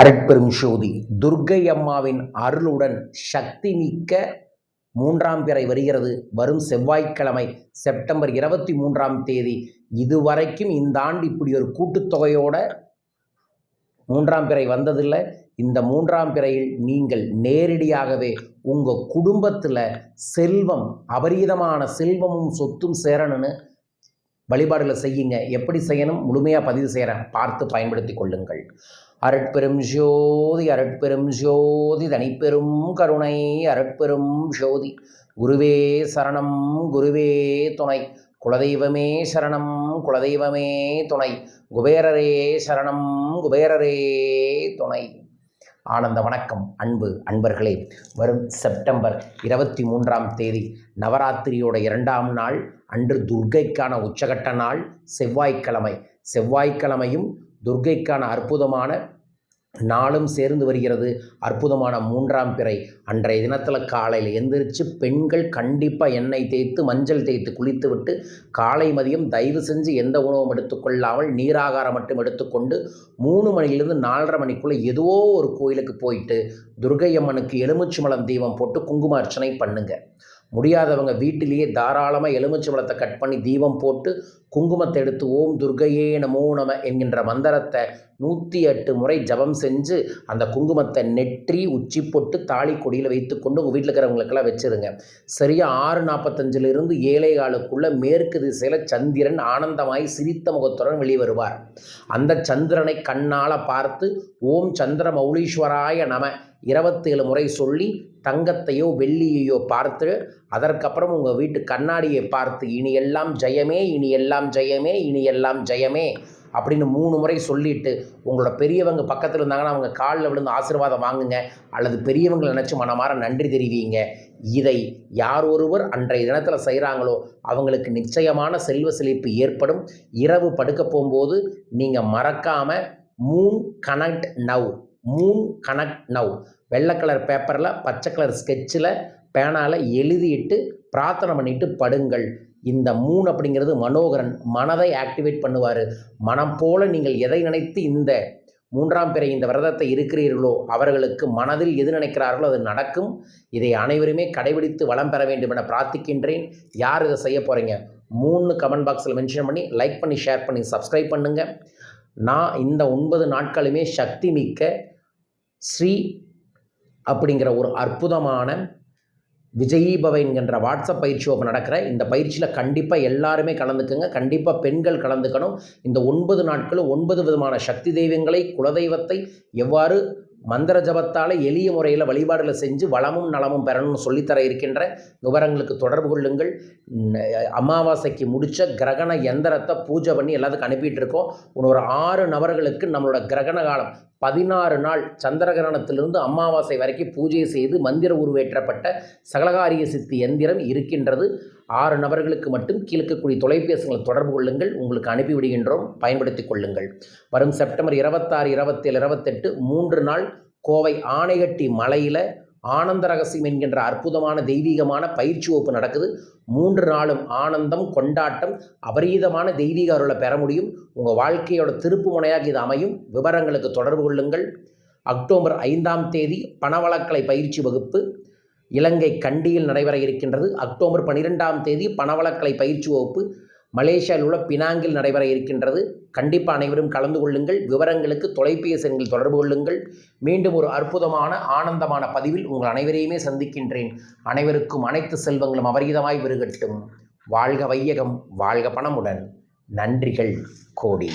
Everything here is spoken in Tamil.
அரட்பெரும் ஜோதி துர்க்கை அம்மாவின் அருளுடன் சக்தி மிக்க மூன்றாம் பிறை வருகிறது. வரும் செவ்வாய்க்கிழமை செப்டம்பர் இருபத்தி மூன்றாம் தேதி. இதுவரைக்கும் இந்த ஆண்டு இப்படி ஒரு கூட்டுத்தொகையோட மூன்றாம் பிறை வந்ததில்லை. இந்த மூன்றாம் பிறையில் நீங்கள் நேரடியாகவே உங்கள் குடும்பத்தில் செல்வம் அபரீதமான செல்வமும் சொத்தும் சேரணும்னு வழிபாடுகளை செய்யுங்க. எப்படி செய்யணும்? முழுமையாக பதிவு செய்கிறேன் பார்த்து பயன்படுத்தி கொள்ளுங்கள். அரட்பெரும் ஜோதி அரட்பெரும் ஜோதி தனிப்பெரும் கருணை அரட்பெரும் ஜோதி. குருவே சரணம் குருவே துணை. குலதெய்வமே சரணம் குலதெய்வமே துணை. குபேரரே சரணம் குபேரரே துணை. ஆனந்த வணக்கம் அன்பு அன்பர்களே. வரும் செப்டம்பர் இருபத்தி மூன்றாம் தேதி நவராத்திரியோட இரண்டாம் நாள் அன்று துர்க்கைக்கான உச்சகட்ட நாள் செவ்வாய்க்கிழமை. செவ்வாய்க்கிழமையும் துர்க்கைக்கான அற்புதமான நாளும் சேர்ந்து வருகிறது. அற்புதமான மூன்றாம் பிறை. அன்றைய தினத்தில் காலையில் எந்திரிச்சு பெண்கள் கண்டிப்பாக எண்ணெய் தேய்த்து மஞ்சள் தேய்த்து குளித்து விட்டு காலை மதியம் தயவு செஞ்சு எந்த உணவும் எடுத்துக்கொள்ளாமல் நீராகாரம் மட்டும் எடுத்துக்கொண்டு மூணு மணிலிருந்து நாலரை மணிக்குள்ளே ஏதோ ஒரு கோயிலுக்கு போயிட்டு துர்கையம்மனுக்கு எலுமிச்சு மலம் தீபம் போட்டு குங்கும அர்ச்சனை பண்ணுங்கள் முடியாதவங்க வீட்டிலேயே தாராளமாக எலுமிச்சை பழத்தை கட் பண்ணி தீபம் போட்டு குங்குமத்தை எடுத்து ஓம் துர்கையே நமோ நம என்கின்ற மந்திரத்தை நூற்றி எட்டு முறை ஜபம் செஞ்சு அந்த குங்குமத்தை நெற்றி உச்சி போட்டு தாலி கொடியில் வைத்துக்கொண்டு உங்கள் வீட்டில் இருக்கிறவங்களுக்கெல்லாம் வச்சுருங்க. சரியாக ஆறு நாற்பத்தஞ்சிலிருந்து ஏழை காலுக்குள்ளே மேற்கு திசையில் சந்திரன் ஆனந்தமாய் சிரித்த முகத்துடன் வெளியே வருவார் அந்த சந்திரனை கண்ணால் பார்த்து ஓம் சந்திர மௌலீஸ்வராய நம இருபத்தேழு முறை சொல்லி தங்கத்தையோ வெள்ளியையோ பார்த்து அதற்கப்புறம் உங்கள் வீட்டு கண்ணாடியை பார்த்து இனி எல்லாம் ஜெயமே இனி எல்லாம் ஜெயமே இனி எல்லாம் ஜெயமே அப்படின்னு மூணு முறை சொல்லிவிட்டு உங்களோட பெரியவங்க பக்கத்தில் இருந்தாங்கன்னா அவங்க காலில் விழுந்து ஆசீர்வாதம் வாங்குங்க. அல்லது பெரியவங்களை நினச்சி மனமாற நன்றி தெரிவிங்க. இதை யார் ஒருவர் அன்றைய தினத்தில் செய்கிறாங்களோ அவங்களுக்கு நிச்சயமான செல்வ செழிப்பு ஏற்படும். இரவு படுக்க போகும்போது நீங்கள் மறக்காமல் moon connect now moon connect now. வெள்ளை கலர் பேப்பரில் பச்சை கலர் ஸ்கெட்சில் பேனால் எழுதிட்டு பிரார்த்தனை பண்ணிட்டு படுங்கள். இந்த மூணு அப்படிங்கிறது மனோகரன் மனதை ஆக்டிவேட் பண்ணுவார். மனம் போல நீங்கள் எதை நினைத்து இந்த மூன்றாம் பிறை இந்த விரதத்தை இருக்கிறீர்களோ அவர்களுக்கு மனதில் எது நினைக்கிறார்களோ அது நடக்கும். இதை அனைவருமே கடைபிடித்து வளம் பெற வேண்டும் என பிரார்த்திக்கின்றேன். யார் இதை செய்ய போகிறீங்க மூணு கமெண்ட் பாக்ஸில் மென்ஷன் பண்ணி லைக் பண்ணி ஷேர் பண்ணி சப்ஸ்கிரைப் பண்ணுங்கள் நான் இந்த ஒன்பது நாட்களுமே சக்தி மிக்க ஸ்ரீ அப்படிங்கிற ஒரு அற்புதமான விஜயீபவ என்கின்ற வாட்ஸ்அப் பயிற்சி ஓப்பன் நடக்கிற இந்த பயிற்சியில் கண்டிப்பாக எல்லாருமே கலந்துக்குங்க. கண்டிப்பாக பெண்கள் கலந்துக்கணும். இந்த ஒன்பது நாட்களும் ஒன்பது விதமான சக்தி தெய்வங்களை குலதெய்வத்தை எவ்வாறு மந்திர ஜபத்தால் எளிய முறையில் வழிபாடுகளை செஞ்சு வளமும் நலமும் பெறணும்னு சொல்லித்தர இருக்கின்ற விவரங்களுக்கு தொடர்பு கொள்ளுங்கள். அமாவாசைக்கு முடித்த கிரகண எந்திரத்தை பூஜை பண்ணி எல்லாத்துக்கும் அனுப்பிட்டு இருக்கோம். ஒரு ஆறு நபர்களுக்கு நம்மளோட கிரகண காலம் பதினாறு நாள் சந்திர கிரகணத்திலிருந்து அமாவாசை வரைக்கும் பூஜை செய்து மந்திர உருவேற்றப்பட்ட சகலகாரிய சித்தி எந்திரம் இருக்கின்றது. ஆறு நபர்களுக்கு மட்டும் கீழ்க்கக்கூடிய தொலைபேசிகளை தொடர்பு கொள்ளுங்கள். உங்களுக்கு அனுப்பிவிடுகின்றோம் பயன்படுத்தி கொள்ளுங்கள். வரும் செப்டம்பர் இருபத்தாறு இருபத்தேழு இருபத்தெட்டு மூன்று நாள் கோவை ஆணைகட்டி மலையில் ஆனந்த ரகசியம் என்கின்ற அற்புதமான தெய்வீகமான பயிற்சி வகுப்பு நடக்குது. மூன்று நாளும் ஆனந்தம் கொண்டாட்டம் அபரீதமான தெய்வீக அருளை பெற முடியும். உங்கள் வாழ்க்கையோட திருப்பு முனையாக இது அமையும். விவரங்களுக்கு தொடர்பு கொள்ளுங்கள். அக்டோபர் ஐந்தாம் தேதி பணவளக்கலை பயிற்சி வகுப்பு. இலங்கை கண்டியில் நடைபெற இருக்கின்றது. அக்டோபர் பன்னிரெண்டாம் தேதி பணவளக்கலை பயிற்சி வகுப்பு மலேசியாவில் உள்ள பினாங்கில் நடைபெற இருக்கின்றது. கண்டிப்பாக அனைவரும் கலந்து கொள்ளுங்கள். விவரங்களுக்கு தொலைபேசி எண்ணில் தொடர்பு கொள்ளுங்கள். மீண்டும் ஒரு அற்புதமான ஆனந்தமான பதிவில் உங்கள் அனைவரையுமே சந்திக்கின்றேன். அனைவருக்கும் அனைத்து செல்வங்களும் அபரிதமாய் விருகட்டும். வாழ்க வையகம் வாழ்க பணமுடன். நன்றிகள் கோடி.